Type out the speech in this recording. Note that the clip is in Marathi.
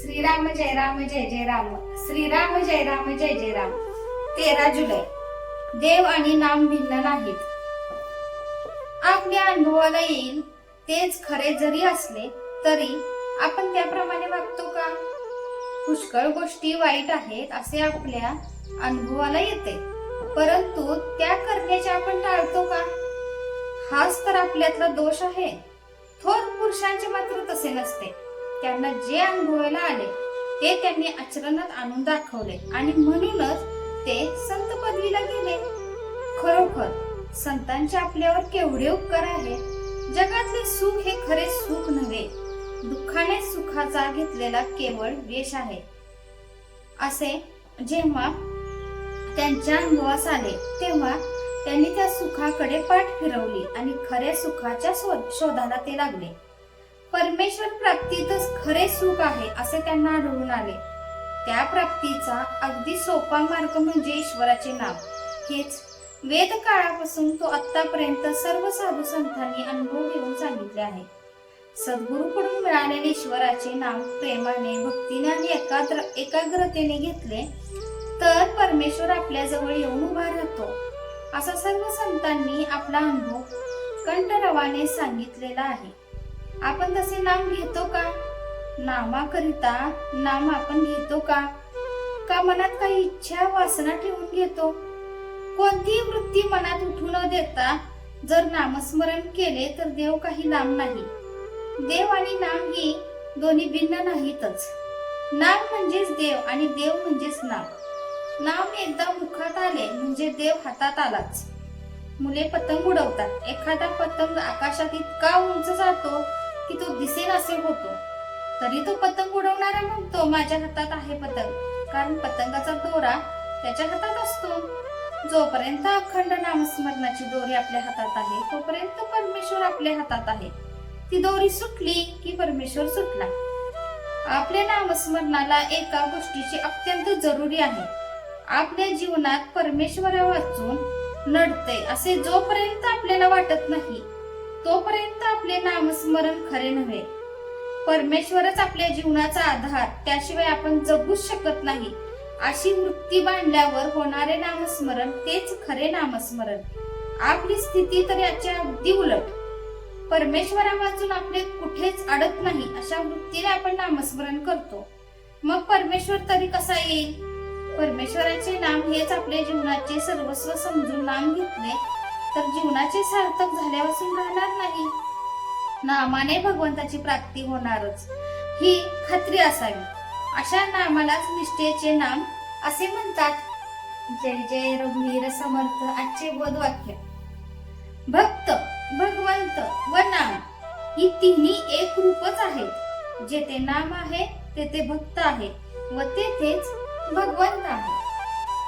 श्रीराम जय राम जय जय राम. श्रीराम जय राम जय जय राम. तेरा जुलै. देव आणि नाम भिन्न नाहीत. आपल्या अनुभवाला येईल तेच खरे जरी असले तरी आपण त्याप्रमाणे वागतो का? पुष्कळ गोष्टी वाईट आहेत असे आपल्या अनुभवाला येते. परंतु त्या करण्याचे आपण टाळतो का? हाच तर आपल्यातला दोष आहे. थोर पुरुषांचे मात्र तसे नसते. त्यांना जे अनुभवायला आले ते त्यांनी आचरणात आणून दाखवले. आणि म्हणूनच ते संत पदवीला गेले. खरोखर संतांचे आपल्यावर केवढे उपकार आहे? जगातले सुख हे खरे सुख नव्हे. दुःखाने सुखाचा घेतलेला केवळ वेश आहे. असे जेव्हा त्यांच्या अनुभवास आले तेव्हा त्यांनी त्या सुखाकडे पाठ फिरवली आणि खऱ्या सुखाच्या शोधाला ते लागले. परमेश्वर प्राप्तीतच खरे सुख आहे असे त्यांना आढळून आले. त्या प्राप्तीचा अगदी सोपा मार्ग म्हणजे ईश्वराचे नाव. हेच वेद काळापासून तो आतापर्यंत सर्व साधू संतांनी अनुभव घेऊन सांगितले आहे. सद्गुरूकडून मिळालेले ईश्वराचे नाम प्रेमाने भक्तीने आणि एकाग्र एकाग्रतेने घेतले तर परमेश्वर आपल्या जवळ येऊन उभा राहतो असा सर्व संतांनी आपला अनुभव कंठरवाने सांगितलेला आहे. तसे नाम घेतो का? नामाकरिता नाम आपण घेतो का? का मनात काही इच्छा वासना ठेवून घेतो? कोणतीही वृत्ती मनात उठू न देता जर नामस्मरण केले तर देव काही लांब नाही. देव आणि नाम ही दोन्ही भिन्न नाहीतच. नाम म्हणजेच देव आणि देव म्हणजेच नाम. नाम एकदा मुखात आले म्हणजे देव हातात आलाच. मुले पतंग उडवतात. एखादा पतंग आकाशात इतका उंच जातो की तो दिसेल असे होतो. तरी तो पतंग उडवणारा म्हणतो माझ्या हातात आहे पतंग. कारण पतंगाचा दोरा त्याच्या हातात असतो. जोपर्यंत अखंड नामस्मरणाची दोरी आपल्या हातात आहे तोपर्यंत परमेश्वर आपल्या हातात आहे. ती दोरी सुटली की परमेश्वर सुटला. आपल्या नामस्मरणाला एका गोष्टीची अत्यंत जरुरी आहे. आपल्या जीवनात परमेश्वरा वाचून नडते असे जोपर्यंत आपल्याला वाटत नाही तोपर्यंत आपले नामस्मरण खरे नव्हे. परमेश्वरच आपल्या जीवनाचा आधार त्याशिवाय आपण जगूच शकत नाही. अशी वृत्ती बांधल्यावर होणारे नामस्मरण तेच खरे नामस्मरण. आपली स्थिती तर याच्या अगदी उलट. परमेश्वरा वाचून आपले कुठेच अडत नाही अशा वृत्तीने आपण नामस्मरण करतो. मग परमेश्वर तरी कसा येईल? परमेश्वराचे नाम हेच आपल्या जीवनाचे सर्वस्व समजून नाम घेतले तर जीवनाचे सार्थक झाल्यापासून राहणार नामाने भगवंताची प्राप्ती होणारच. ही खात्री असावी. अशा नामालाच निष्ठेचे नाम असे म्हणतात. जय जय रघुवीर समर्थ आजचे बोध वाक्य. भक्त भगवंत व नाम ही तिन्ही एक रूपच आहेत. जेथे नाम आहे तेथे भक्त आहे व तेथेच भगवंत आहे.